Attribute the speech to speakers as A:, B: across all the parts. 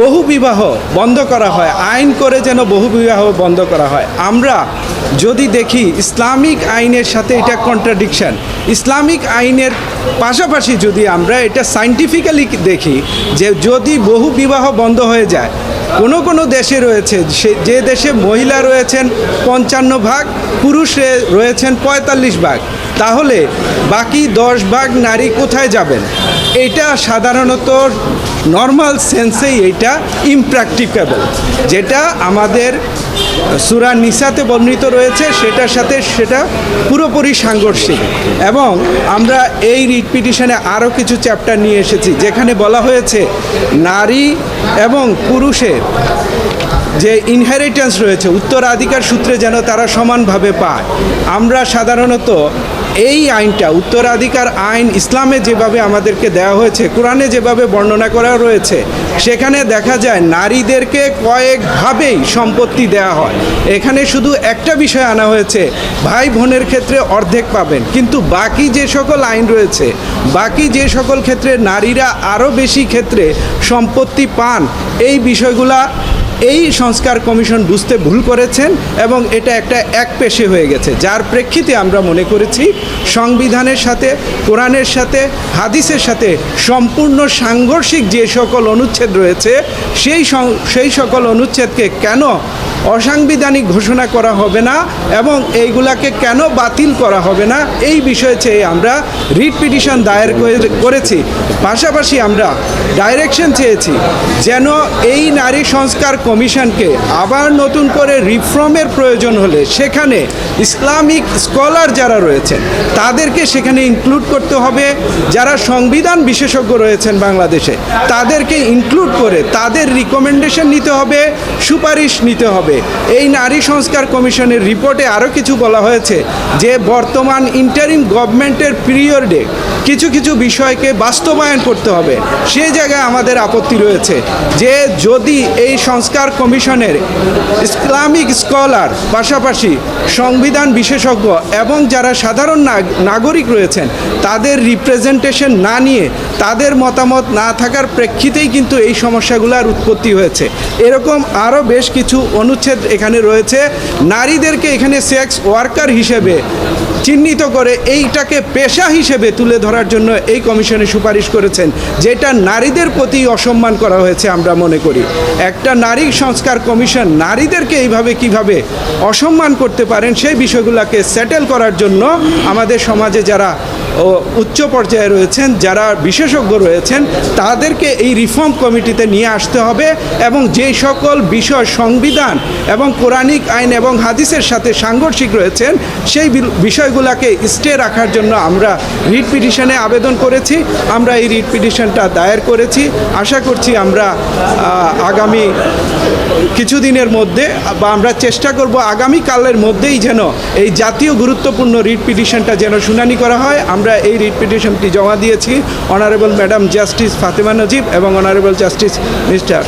A: বহু বিবাহ বন্ধ করা হয়। আইন করে যেন বহু বিবাহ বন্ধ করা হয়। আমরা যদি দেখি ইসলামিক আইনের সাথে এটা কন্ট্রাডিকশান ইসলামিক আইনের পাশাপাশি যদি আমরা এটা সাইন্টিফিক্যালি দেখি যে যদি বহু বিবাহ বন্ধ হয়ে যায় কোনো কোনো দেশে রয়েছে যে দেশে মহিলা রয়েছেন পঞ্চান্ন ভাগ, পুরুষে রয়েছেন পঁয়তাল্লিশ ভাগ। তাহলে বাকি দশ ভাগ নারী কোথায় যাবেন? এটা সাধারণত নর্মাল সেন্সেই এটা ইমপ্র্যাকটিকেবল যেটা আমাদের সুরা নিসাতে বর্ণিত রয়েছে, সেটার সাথে সেটা পুরোপুরি সাংঘর্ষিক। এবং আমরা এই রিট পিটিশনে আরও কিছু চ্যাপ্টার নিয়ে এসেছি, যেখানে বলা হয়েছে, নারী এবং পুরুষের যে ইনহেরিটেন্স রয়েছে উত্তরাধিকার সূত্রে যেন তারা সমানভাবে পায়। আমরা সাধারণত এই আইনটা, উত্তরাধিকার আইন ইসলামে যেভাবে আমাদেরকে দেওয়া হয়েছে, কোরআনে যেভাবে বর্ণনা করা রয়েছে, সেখানে দেখা যায় নারীদেরকে কয়েকভাবেই সম্পত্তি দেওয়া হয়। এখানে শুধু একটা বিষয় আনা হয়েছে, ভাই বোনের ক্ষেত্রে অর্ধেক পাবেন, কিন্তু বাকি যে সকল আইন রয়েছে, বাকি যে সকল ক্ষেত্রে নারীরা আরও বেশি ক্ষেত্রে সম্পত্তি পান, এই বিষয়গুলা এই সংস্কার কমিশন বুঝতে ভুল করেছেন এবং এটা একটা এক পেশে হয়ে গেছে। যার প্রেক্ষিতে আমরা মনে করেছি সংবিধানের সাথে, কোরআনের সাথে, হাদিসের সাথে সম্পূর্ণ সাংঘর্ষিক যে সকল অনুচ্ছেদ রয়েছে, সেই সেই সকল অনুচ্ছেদকে কেন অসাংবিধানিক ঘোষণা করা হবে না এবং এইগুলাকে কেন বাতিল করা হবে না? এই বিষয়ে চেয়ে আমরা রিট পিটিশন দায়ের করে- করেছি। পাশাপাশি আমরা ডাইরেকশন চেয়েছি যেন এই নারী সংস্কার কমিশনকে আবার নতুন করে রিফর্মের প্রয়োজন হলে সেখানে ইসলামিক স্কলার যারা রয়েছেন, তাদেরকে সেখানে ইনক্লুড করতে হবে। যারা সংবিধান বিশেষজ্ঞ রয়েছেন বাংলাদেশে, তাদেরকে ইনক্লুড করে তাদের রিকমেন্ডেশন নিতে হবে, সুপারিশ নিতে হবে। এই নারী সংস্কার কমিশনের রিপোর্টে আরও কিছু বলা হয়েছে যে বর্তমান ইন্টারিম গভর্নমেন্টের পিরিয়ডে কিছু কিছু বিষয়কে বাস্তবায়ন করতে হবে। সেই জায়গায় আমাদের আপত্তি রয়েছে যে যদি এই সংস্কার কমিশনের ইসলামিক স্কলার পাশাপাশি সংবিধান বিশেষজ্ঞ এবং যারা সাধারণ নাগ- নাগরিক রয়েছেন, তাদের রিপ্রেজেন্টেশন না নিয়ে তাদের মতামত না থাকার প্রেক্ষিতেই কিন্তু এই সমস্যাগুলোর উৎপত্তি হয়েছে। এরকম আরও বেশ কিছু অনুচ্ছেদ এখানে রয়েছে, নারীদেরকে এখানে সেক্স ওয়ার্কার হিসেবে চিহ্নিত করে এইটাকে পেশা হিসেবে তুলে ধরার জন্য এই কমিশনে সুপারিশ করেছেন, যেটা নারীদের প্রতি অসম্মান করা হয়েছে আমরা মনে করি। একটা নারী সংস্কার কমিশন নারীদেরকে এইভাবে কীভাবে অসম্মান করতে পারেন সেই বিষয়গুলোকে সেটেল করার জন্য আমাদের সমাজে যারা উচ্চ পর্যায়ে রয়েছেন, যারা বিশেষজ্ঞ রয়েছেন, তাদেরকে এই রিফর্ম কমিটিতে নিয়ে আসতে হবে এবং যে সকল বিষয়, সংবিধান এবং কোরআনিক আইন এবং হাদিসের সাথে সাংঘর্ষিক রয়েছেন, সেই বিষয়গুলোকে স্টে রাখার জন্য আমরা রিট পিটিশনে আবেদন করেছি। আমরা এই রিট পিটিশনটা দায়ের করেছি। আশা করছি আমরা আগামী কিছুদিনের মধ্যে বা আমরা চেষ্টা করব আগামীকালের মধ্যেই যেন এই জাতীয় গুরুত্বপূর্ণ রিট পিটিশনটা যেন শুনানি করা হয়। আমরা এই রিট পিটিশনটি জমা দিয়েছি। Honourable madam justice Fatema Najib এবং honourable justice mister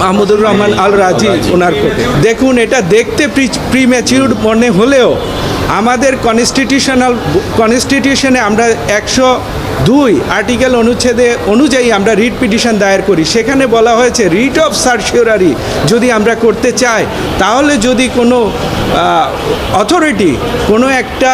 A: Mahmudur Rahman Al Razi ওনার কোর্টে। দেখুন, এটা দেখতে প্রিম্যাচিউর মনে হলেও আমাদের কনস্টিটিউশনাল কনস্টিটিউশনে আমরা একশো দুই আর্টিকেল অনুচ্ছেদে অনুযায়ী আমরা রিট পিটিশন দায়ের করি। সেখানে বলা হয়েছে, রিট অফ সার্চিওরারি যদি আমরা করতে চাই, তাহলে যদি কোনো অথরিটি কোনো একটা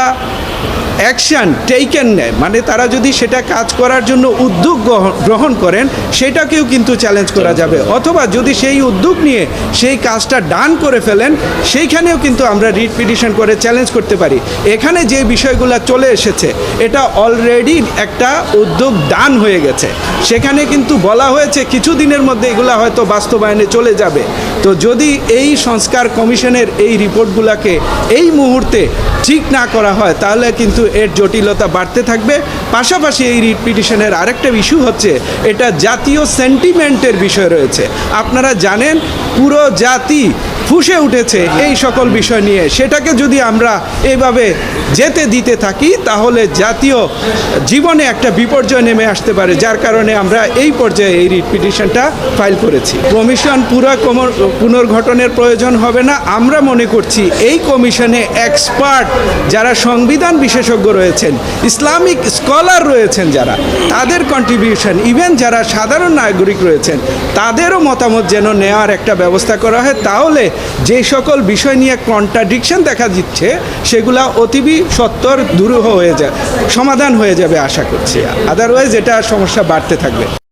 A: অ্যাকশান টেকেন নেয়। মানে তারা যদি সেটা কাজ করার জন্য উদ্যোগ গ্রহ- গ্রহণ করেন সেটাকেও কিন্তু চ্যালেঞ্জ করা যাবে। অথবা যদি সেই উদ্যোগ নিয়ে সেই কাজটা ডান করে ফেলেন সেইখানেও কিন্তু আমরা রিট পিটিশন করে চ্যালেঞ্জ করতে পারি। এখানে যে বিষয়গুলো চলে এসেছে এটা অলরেডি একটা উদ্যোগ ডান হয়ে গেছে। সেখানে কিন্তু বলা হয়েছে কিছু দিনের মধ্যে এগুলো হয়তো বাস্তবায়নে চলে যাবে। তো যদি এই সংস্কার কমিশনের এই রিপোর্টগুলোকে এই মুহূর্তে ঠিক না করা হয়, তাহলে কিন্তু এর জটিলতা বাড়তে থাকবে। পাশাপাশি এই রিট পিটিশনের আরেকটা ইস্যু হচ্ছে, এটা জাতীয় সেন্টিমেন্টের বিষয় রয়েছে। আপনারা জানেন, পুরো জাতি ফুসে উঠেছে এই সকল বিষয় নিয়ে। সেটাকে যদি আমরা এইভাবে যেতে দিতে থাকি, তাহলে জাতীয় জীবনে একটা বিপর্যয় নেমে আসতে পারে, যার কারণে আমরা এই পর্যায়ে এই রিট পিটিশনটা ফাইল করেছি। কমিশন পুরো পুনর্গঠনের প্রয়োজন হবে না। আমরা মনে করছি, এই কমিশনে এক্সপার্ট যারা সংবিধান বিশেষজ্ঞ রয়েছেন, ইসলামিক স্কলার রয়েছেন যারা, তাদের কন্ট্রিবিউশন ইভেন যারা সাধারণ নাগরিক রয়েছেন, তাদেরও মতামত যেন নেওয়ার একটা ব্যবস্থা করা হয়। তাহলে যে সকল বিষয় নিয়ে কন্ট্রাডিকশন দেখা দিচ্ছে, সেগুলা অতিবি সত্তর দূর হয়ে যায় সমাধান হয়ে যাবে আশা করছি। আদারওয়াইজ এটা সমস্যা বাড়তে থাকবে।